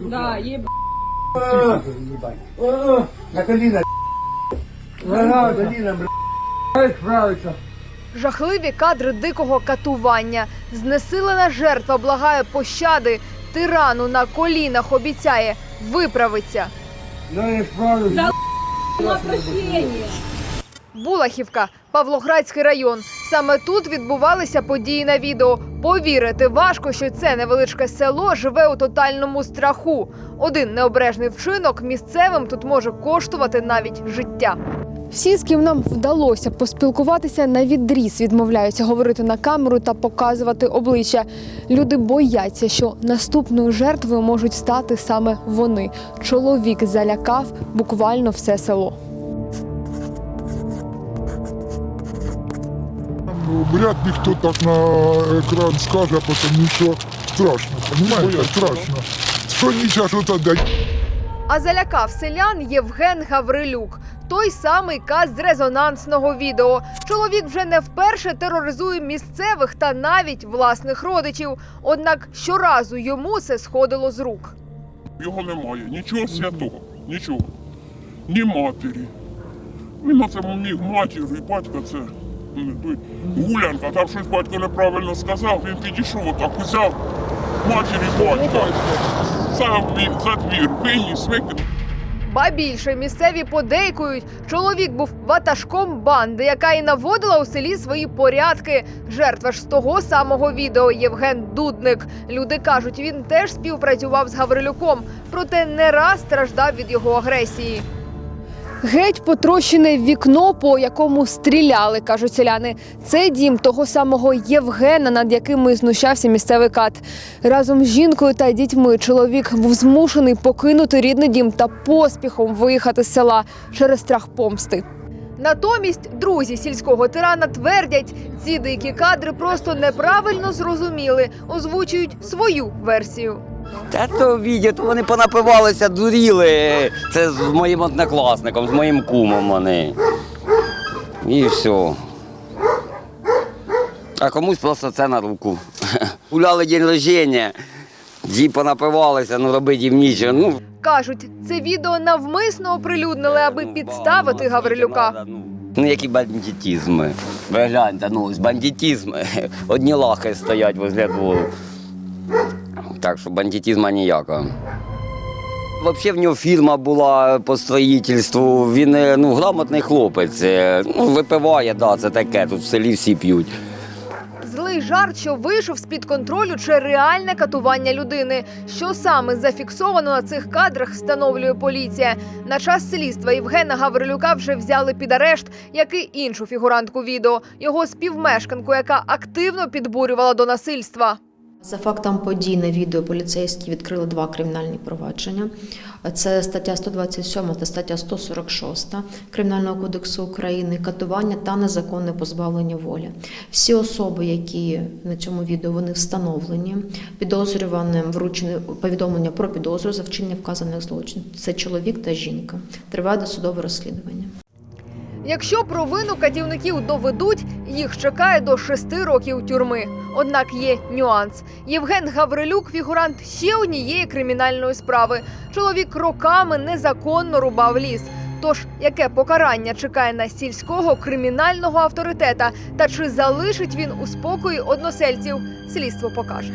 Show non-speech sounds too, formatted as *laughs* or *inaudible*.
Да, еб... На коліна. Нога, коліна, блядь. Справиться. Жахливі кадри дикого катування. Знесилена жертва благає пощади. Тирану на колінах обіцяє виправиться. Ну не справлюся. На прощение. Булахівка, Павлоградський район. Саме тут відбувалися події на відео. Повірити важко, що це невеличке село живе у тотальному страху. Один необережний вчинок місцевим тут може коштувати навіть життя. Всі, з ким нам вдалося поспілкуватися, на відріз відмовляються говорити на камеру та показувати обличчя. Люди бояться, що наступною жертвою можуть стати саме вони. Чоловік залякав буквально все село. Вряд ли кто так на экран скажет, потому что страшно, понимаете, страшно. Звоните что-то дать. А залякав селян Євген Гаврилюк. Той самий каз з резонансного відео. Чоловік вже не вперше тероризує місцевих та навіть власних родичів. Однак щоразу йому це сходило з рук. Його немає, нічого святого, нічого. Ні матері. Він на цьому міг матір і батька це. Гулянка, там щось батько неправильно сказав, він підійшов, отак узяв матір і батька. Це він за двір, виніс, викинув. Ба більше місцеві подейкують. Чоловік був ватажком банди, яка і наводила у селі свої порядки. Жертва ж з того самого відео Євген Дудник. Люди кажуть, він теж співпрацював з Гаврилюком, проте не раз страждав від його агресії. Геть потрощене вікно, по якому стріляли, кажуть селяни. Це дім того самого Євгена, над яким і знущався місцевий кат. Разом з жінкою та дітьми чоловік був змушений покинути рідний дім та поспіхом виїхати з села через страх помсти. Натомість друзі сільського тирана твердять, ці дикі кадри просто неправильно зрозуміли, озвучують свою версію. Та то відео, то вони понапивалися, дуріли. Це з моїм однокласником, з моїм кумом вони. І все. А комусь просто це на руку. *laughs* Гуляли день рождення, ті понапивалися, ну робити їм нічого. Ну, Кажуть, це відео навмисно оприлюднили, аби підставити Гаврилюка. Ну, які бандитізми. Ви гляньте, ну, з бандитізм. *laughs* Одні лахи стоять возле двору. Так що бандитізму ніякого. Взагалі в нього фірма була по строїтельству. Він е, ну, грамотний хлопець. Е, Ну, випиває, да, це таке, тут в селі всі п'ють. Злий жарт, що вийшов з-під контролю, чи реальне катування людини. Що саме зафіксовано на цих кадрах, встановлює поліція. На час слідства Євгена Гаврилюка вже взяли під арешт, як і іншу фігурантку відео, його співмешканку, яка активно підбурювала до насильства. За фактом подій на відео поліцейські відкрили два кримінальні провадження. Це стаття 127 та стаття 146 Кримінального кодексу України катування та незаконне позбавлення волі. Всі особи, які на цьому відео вони встановлені, підозрюваним вручені повідомлення про підозру за вчинення вказаних злочинів. Це чоловік та жінка. Триває досудове розслідування. Якщо провину катівників доведуть, їх чекає до шести років тюрми. Однак є нюанс. Євген Гаврилюк фігурант ще однієї кримінальної справи. Чоловік роками незаконно рубав ліс. Тож яке покарання чекає на сільського кримінального авторитета, та чи залишить він у спокої односельців? Слідство покаже.